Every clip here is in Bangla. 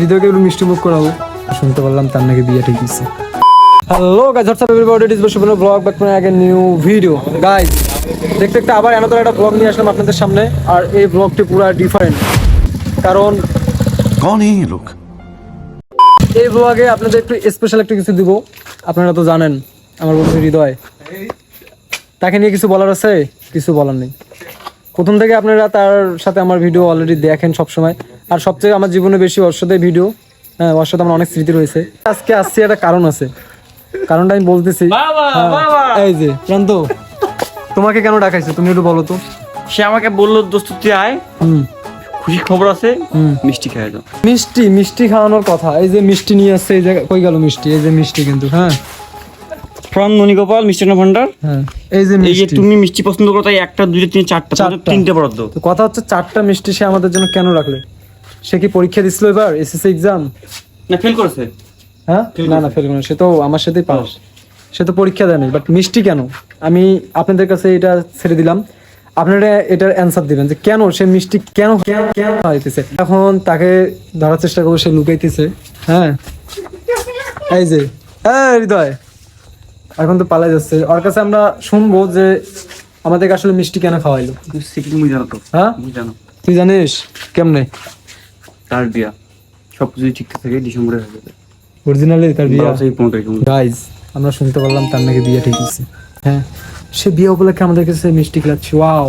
হৃদয়কে একটু মিষ্টি মুখ করাবো। শুনতে পারলাম তার নাকি বিয়ে ঠিক আছে hello guys what's up everybody it is বসুপূর্ণ blog back মানে আগে নিউ ভিডিও গাইজ দেখতে দেখতে আবার এনাদের একটা ব্লগ নিয়ে আসলাম আপনাদের সামনে আর এই ব্লগটি পুরো ডিফারেন্ট কারণ কোন এই লোক এই ব্লগে আপনাদের একটু স্পেশাল একটা কিছু দিব। আপনারা তো জানেন আমার বন্ধু হৃদয়। তাকে নিয়ে কিছু বলার আছে? কিছু বলার নেই। প্রথম থেকে আপনারা তার সাথে আমার ভিডিও অলরেডি দেখেন সবসময়। আর সবচেয়ে আমার জীবনে বেশি ওর সাথে ভিডিও হ্যাঁ ওর সাথে আমার অনেক স্মৃতি রয়েছে। আজকে আসছি একটা কারণ আছে। কারণটা আমি বলতেছি। হ্যাঁ, এই যে প্রান্ত তোমাকে কেন ডাকাইছে? তুমি একটু বলো তো। সে আমাকে বলল দোস্ত তুই আয়। হুম। খুশি খবর আছে। মিষ্টি খাই দাও। মিষ্টি মিষ্টি খাওয়ানোর কথা। এই যে মিষ্টি নিয়ে আসছে এই যে কই গেল মিষ্টি? এই যে মিষ্টি কিন্তু হ্যাঁ। ফ্রম ননিগোপাল মিষ্টান্ন ভান্ডার হ্যাঁ এই যে এই যে তুমি মিষ্টি পছন্দ করো তাই একটা দুইটা তিন চারটা। তিনটে বরাদ্দ। তো কথা হচ্ছে চারটা মিষ্টি সে আমাদের জন্য কেন রাখলে? সে কি পরীক্ষা দিছিল এবার এসএসসি এক্সাম না ফেল করেছে। হ্যাঁ? না না ফেল করে সে তো আমার সাথেই পাস। সে তো পরীক্ষা দেয়নি বাট মিষ্টি কেন? আমি আপনাদের কাছে এটা ছেড়ে দিলাম। আপনারা এটার অ্যান্সার দিবেন যে কেন সে মিষ্টি কেন কেন কেন খাওয়াইতেছে? এখন তাকে ধরার চেষ্টা করব সে লুকাইতেছে। হ্যাঁ? এই যে হ্যাঁ হৃদয়। এখন তো পালাই যাচ্ছে। ওর কাছে আমরা শুনব যে আমাদেরকে আসলে মিষ্টি কেন খাওয়াইলো। হ্যাঁ? জানো। তুই জানিস? কেমনে? তার বিয়া। সব কিছু ঠিকঠাক থাকে ডিসেম্বরে হয়ে যাবে। অরিজিনালি তার বিয়ে গাইজ আমরা শুনতে পারলাম তার নাকি বিয়ে ঠিক হয়েছে। হ্যাঁ সে বিয়ে উপলক্ষে আমাদের কাছে মিষ্টি ওয়াও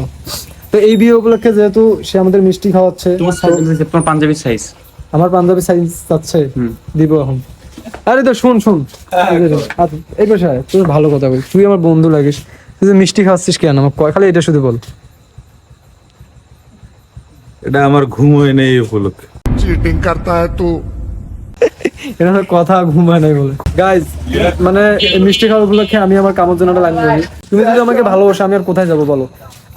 তো এই বিয়ে উপলক্ষে যেহেতু সে আমাদের মিষ্টি খাওয়াচ্ছে তোমার সাইজ তোমার পাঞ্জাবির সাইজ আমার পাঞ্জাবি সাইজ চাচ্ছে দিব এখন। আরে তো শুন শুন। আচ্ছা, এই পাশে আয়, তুই ভালো কথা বল। তুই আমার বন্ধু লাগিস। তুই যে মিষ্টি খাওয়াচ্ছিস কেন? আমার কয় খালি এটা শুধু বল। এটা আমার ঘুম হয় নেই এই উপলক্ষে। চিটিং করতা হ্যায় তু এরা কথা ঘুমায় নাই বলে। মানে মিষ্টি আমি আমার কামড় তুমি যদি আমাকে ভালোবাসো আমি আর কোথায় যাব বলো?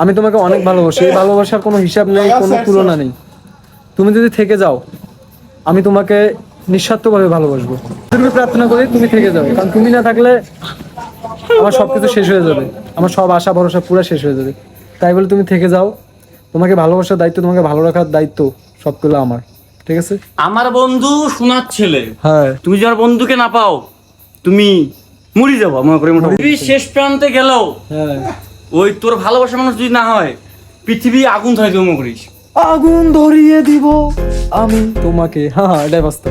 আমি তোমাকে অনেক ভালোবাসি। এই ভালোবাসার কোনো হিসাব নেই কোনো তুলনা নেই। তুমি যদি থেকে যাও আমি তোমাকে নিঃস্বার্থভাবে ভালোবাসবো। তুমি প্রার্থনা করি তুমি থেকে যাবে। কারণ তুমি না থাকলে আমার সব কিছু শেষ হয়ে যাবে। আমার সব আশা ভরসা পুরো শেষ হয়ে যাবে। তাই বলে তুমি থেকে যাও। তোমাকে ভালোবাসার দায়িত্ব তোমাকে ভালো রাখার দায়িত্ব সবগুলো আমার। ঠিক আছে? আমার বন্ধু সোনার ছেলে। হ্যাঁ। তুমি যার বন্ধুকে না পাও তুমি মরি যাব মনে করি পৃথিবীর শেষ প্রান্তে গেলেও হ্যাঁ। ওই তোর ভালোবাসা মানুষ যদি না হয় পৃথিবী আগুন ধরে দেবো মনে করিস। আগুন ধরিয়ে দিব আমি তোমাকে। হ্যাঁ হ্যাঁ এটাই বাস্তব।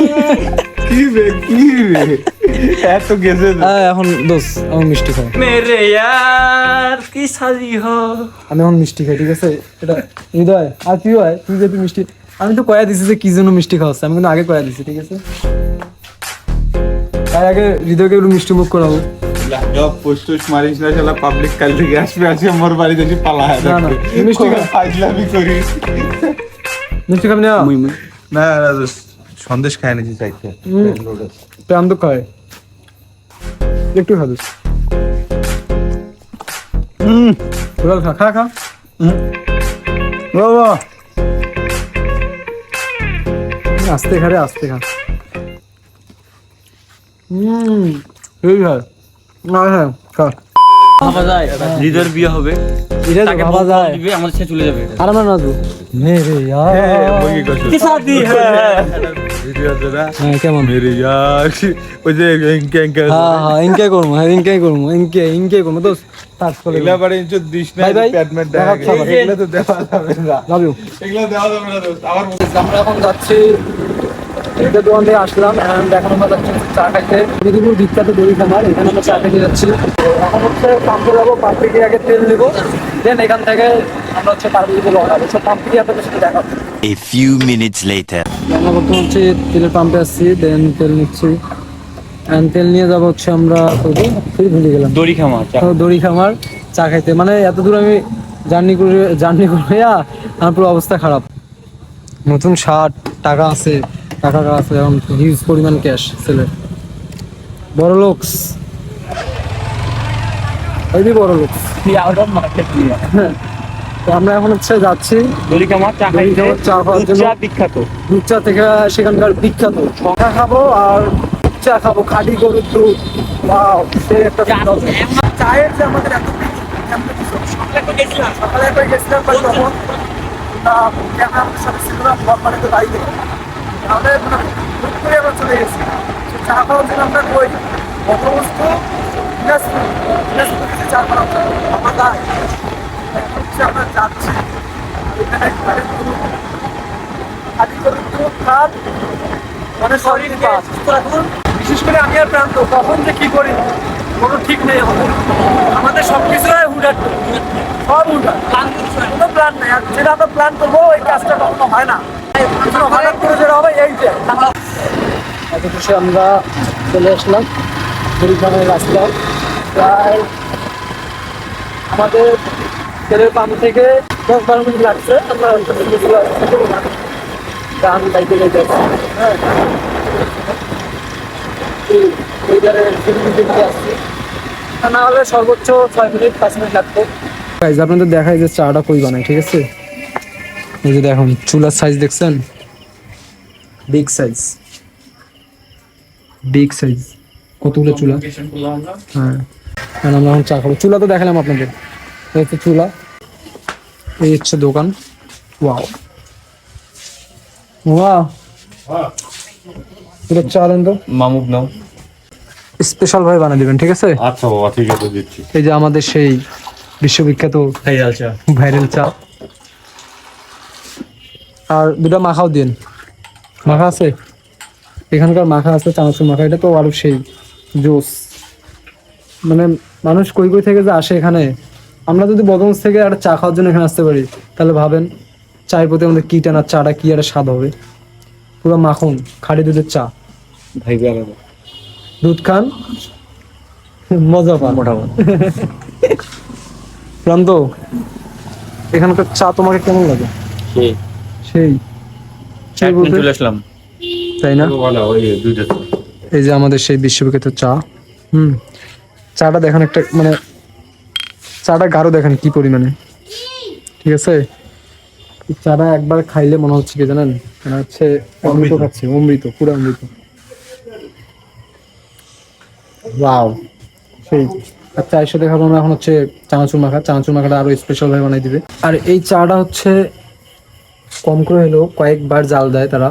you. কি রে কি রে এত গেছে হ্যাঁ এখন দোষ আমি মিষ্টি খাই মেরে ইয়ার কি সাজি হো। আমি এখন মিষ্টি খাই ঠিক আছে? এটা হৃদয় আর তুই হয়? তুই যদি মিষ্টি আমি তো কয়া দিছি যে কি জন্য মিষ্টি খাওয়াচ্ছে আমি কিন্তু আগে কয়া দিছি ঠিক আছে? তাই আগে হৃদয়কে একটু মিষ্টি মুখ করাবো। জব পোস্ট টোস্ট মারিস না শালা পাবলিক কাল থেকে আসবে আসে আমার বাড়িতে এসে পালা না, না, মিষ্টি খা। ফাইজলামি করিস। মিষ্টি খাবি না? না না সন্দেশ খায় নাকি চাইতে প্রাণ তো খায়। একটু খা দোষ হুম, খা খা খা বাবা। আস্তে খা রে, আস্তে খা। হুম এই না হ্যাঁ খা। ভাবা যায় হৃদয়ের বিয়ে হবে তাকে ভাবা যায় দিবে আমাদের সাথে চলে যাবে আর আমার না মেরে হ্যাঁ, ইয়ার কি শাদি হ্যাঁ ভিডিও আছে হ্যাঁ কেমন মেরে ইয়ার ওই যে ইনকে ইনকে হ্যাঁ হ্যাঁ ইনকে করব হ্যাঁ ইনকে করব ইনকে ইনকে করব তো তার চলে এগুলা বাড়ি ইঞ্চত দিস না প্যাডমেন্ট দেখা দেখা এগুলা তো দেওয়া যাবে না লাভ ইউ এগুলা দেওয়া যাবে না দোস্ত আমার আমরা এখন যাচ্ছি এটা দোকান থেকে আসলাম এখন আমরা যাচ্ছি চা খাইতে মেদিনীপুর বিখ্যাত দড়ি খামার এখানে আমরা চা খেতে যাচ্ছি। এখন হচ্ছে পাম্পে যাব পাম্পে গিয়ে আগে তেল নেব দেন এখান থেকে আমরা হচ্ছে পাম্পে দিকে রওনা হব সব পাম্পে গিয়ে আপনাদের সাথে দেখা। A few minutes later. আমরা বর্তমানে হচ্ছে তেলের পাম্পে আসছি দেন তেল নিচ্ছি। তেল নিয়ে যাব হচ্ছে আমরা ভুলে গেলাম। দড়ি খামার তো দড়ি খামার চা খাইতে। মানে এত দূর আমি জার্নি করে জার্নি করে আমার পুরো অবস্থা খারাপ। নতুন শার্ট টাকা আছে। টাকা আছে এখন হিউজ পরিমাণ ক্যাশ ছেলের বড় লোকস যে বড় লোকস তো আমরা এখন হচ্ছে যাচ্ছি। চা দড়ি খাইতে খামার চা খাওয়ার জন্য। বিখ্যাত। দুধ চা থেকে সেখানকার বিখ্যাত। চা খাব আর চা খাব খাঁটি গরুর দুধ। সেই একটা চায়ের যে আমাদের এত সকালে একবার গেছিলাম। তখন ক্যামেরার সাথে ছিল না বাইরে তাহলে মানে হুট করে আমরা চলে গেছি। চা খাওয়ার জন্য আমরা কই? বস্তু দিনাজপুর। দিনাজপুর থেকে চা খাওয়া আমরা হচ্ছে আমরা যাচ্ছি। এখানে খালি মানে সুস্থ রাখুন বিশেষ করে আমি আর প্রান্ত কখন যে কি করি কোনো ঠিক নেই আমাদের। আমাদের সব কিছু হুডার সব হুডার কোনো প্ল্যান নেই। আর যেটা আমরা প্ল্যান করব ওই কাজটা কখনো হয় না। এত আমরা চলে আসলাম পরিখানের রাস্তা। প্রায় আমাদের তেলের পাম্প থেকে দশ বারো মিনিট লাগছে আমরা গাইতে গাইতে আসছি। হ্যাঁ না হলে সর্বোচ্চ ছয় মিনিট পাঁচ মিনিট লাগতো আপনাদের দেখাই যে চাটা কই বানায় ঠিক আছে? এই যে দেখুন চুলার সাইজ দেখছেন? বিগ সাইজ বিগ সাইজ কতগুলো চুলা? হ্যাঁ। আমরা এখন চা খাব। চুলা তো দেখালাম আপনাদের। এই হচ্ছে চুলা। এই হচ্ছে দোকান। ওয়াও ওয়াও এটা চা দেন তো। মামুক নাও। স্পেশাল ভাবে বানিয়ে দিবেন ঠিক আছে? আচ্ছা বাবা ঠিক আছে দিচ্ছি। এই যে আমাদের সেই বিশ্ববিখ্যাত খাই চা। ভাইরাল চা। আর দুটা মাখাও দিন। মাখা আছে? এখানকার মাখা আছে চানাচুর মাখা এটা তো আরও সেই জোস। মানে মানুষ কই কই থেকে যে আসে এখানে? আমরা যদি বদমস থেকে একটা চা খাওয়ার জন্য এখানে আসতে পারি তাহলে ভাবেন চায়ের প্রতি আমাদের কি টানা চাটা কি একটা স্বাদ হবে? পুরো মাখন খাড়ি দুধের চা। ভাই দুধ খান মজা পান। মোটামুটি। প্রান্ত এখানকার চা তোমাকে কেমন লাগে? সেই। সেই চলে আসলাম। তাই না? এই যে আমাদের সেই বিশ্ববিখ্যাত চা। হুম। চাটা দেখেন একটা মানে চাটা গাঢ় দেখেন কি পরিমাণে। ঠিক আছে? এই চাটা একবার খাইলে মনে হচ্ছে কি জানেন? মনে হচ্ছে অমৃত। খাচ্ছে অমৃত পুরো অমৃত। ওয়াও সেই। আর চায়ের সাথে খাব আমরা এখন হচ্ছে চানাচুর মাখা। চানাচুর মাখাটা আরও স্পেশাল ভাবে বানাই দিবে। আর এই চাটা হচ্ছে কম করে হলেও কয়েকবার জাল দেয় তারা।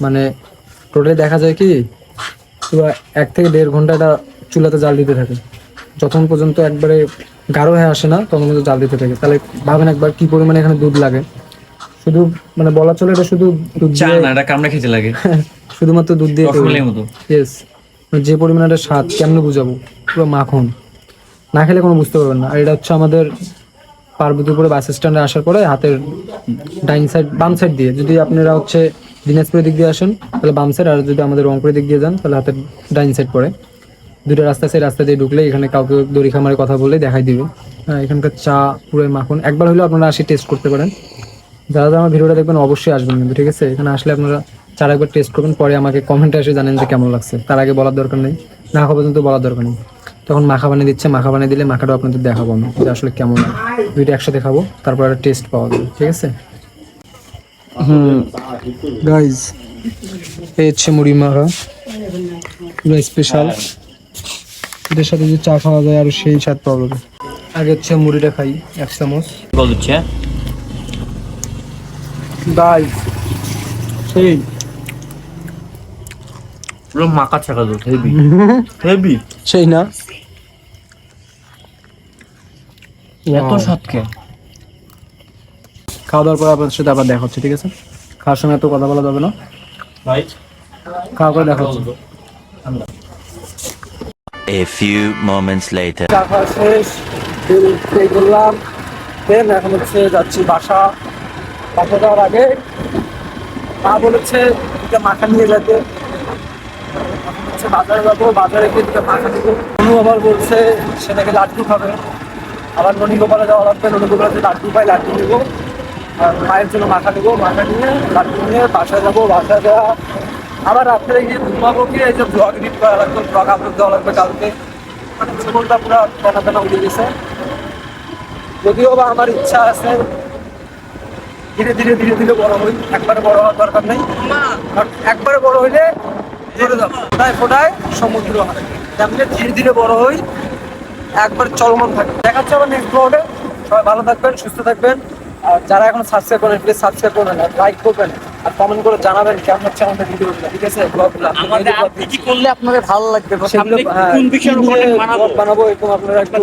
মানে টোটালি দেখা যায় কি এক থেকে দেড় ঘণ্টা এটা চুলাতে জাল দিতে থাকে। যতক্ষণ পর্যন্ত একবারে গাঢ় হয়ে আসে না তখন পর্যন্ত জাল দিতে থাকে। তাহলে ভাবেন একবার কি পরিমাণে এখানে দুধ লাগে। শুধু মানে বলা চলে এটা শুধু দুধ চা না এটা কামড়া খেতে লাগে। শুধুমাত্র দুধ দিয়ে রসমালাই মতো ইয়েস যে পরিমাণে একটা স্বাদ কেমনে বুঝাবো? পুরো মাখন। না খেলে কোনো বুঝতে পারবেন না। আর এটা হচ্ছে আমাদের পার্বতীপুরে বাস স্ট্যান্ডে আসার পরে হাতের ডাইন সাইড বাম সাইড দিয়ে যদি আপনারা হচ্ছে দিনাজপুরের দিক দিয়ে আসেন, তাহলে বাম সাইড আর যদি আমাদের রংপুরের দিক দিয়ে যান, তাহলে হাতের ডাইন সাইড পড়ে দুটো রাস্তা সেই রাস্তা দিয়ে ঢুকলে এখানে কাউকে দড়ি খামারে কথা বলে দেখাই দিবে। এখানকার চা পুরো মাখন, একবার হলেও আপনারা আসি টেস্ট করতে পারেন। যারা যারা আমার ভিডিওটা দেখবেন অবশ্যই আসবেন কিন্তু, ঠিক আছে? এখানে আসলে আপনারা চার একবার টেস্ট করবেন, পরে আমাকে কমেন্টে এসে জানেন যে কেমন লাগছে। তার আগে বলার দরকার নেই, না খাওয়া পর্যন্ত বলার দরকার নেই। তখন মাখা বানিয়ে দিচ্ছে মাখা বানিয়ে দিলে মাখাটাও আপনাদের দেখাবো আমি যে আসলে কেমন। দুইটা একসাথে খাব তারপর একটা টেস্ট পাওয়া যাবে ঠিক আছে? হুম গাইজ এই হচ্ছে মুড়ি মাখা। পুরো স্পেশাল এটার সাথে যদি চা খাওয়া যায় আর সেই স্বাদ পাওয়া যাবে। আগে হচ্ছে মুড়িটা খাই এক চামচ। বল দিচ্ছে গাইজ সেই পুরো মাকা ছাকা দুধ হেভি হেভি সেই না। এত স্বাদ কে খাওয়া দাওয়ার পর আপনাদের সাথে আবার দেখা হচ্ছে ঠিক আছে? খাওয়ার সময় এত কথা বলা যাবে না। ভাই। খাওয়া করে দেখা হচ্ছে। A few moments later. করলাম দেন এখন হচ্ছে যাচ্ছি বাসা। বাসা যাওয়ার আগে মা বলেছে দুটা মাখা নিয়ে যেতে। হচ্ছে বাজারে যাব বাজারে গিয়ে দুটা মাখা নিবো। অনু আবার বলছে সে নাকি লাড্ডু খাবে। আবার ননী গোপালে যাওয়া লাগবে ননী গোপালে যে লাড্ডু পাই, লাড্ডু নিবো। আর মায়ের জন্য মাথা নেব, মাথা নিয়ে লাড্ডু নিয়ে বাসা যাব বাসা যাওয়া। আবার রাত্রে গিয়ে ঘুমাবো গিয়ে এই যে ব্লগ এডিট করা লাগবে, ব্লগ আপলোড দেওয়া লাগবে কালকে। মানে জীবনটা পুরো টানা টানা উঠে গেছে। যদিও বা আমার ইচ্ছা আছে, ধীরে ধীরে ধীরে ধীরে বড় হই। একবারে বড় হওয়ার দরকার নেই। একবারে বড় হইলে ফোটায় ফোটায় সমুদ্র হয় তেমনি ধীরে ধীরে বড় হই একবার চলমান থাকে দেখাচ্ছে আবার নেক্সট ব্লগে সবাই ভালো থাকবেন সুস্থ থাকবেন। আর যারা এখন সাবস্ক্রাইব করেন প্লিজ সাবস্ক্রাইব করবেন আর লাইক করবেন। আর কমেন্ট করে জানাবেন কেমন হচ্ছে আমাদের ভিডিওগুলো ঠিক আছে? ব্লগগুলো আমাদের আপনি কি করলে আপনাদের ভালো লাগবে? সামনে হ্যাঁ, কোন বিষয়ের উপর বানাবো? বানাবো এরকম আপনারা একটু।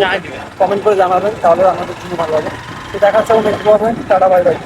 কমেন্ট করে জানাবেন তাহলে আমাদের জন্য ভালো হবে। তো দেখা হচ্ছে নেক্সট ব্লগে টাটা বাই বাই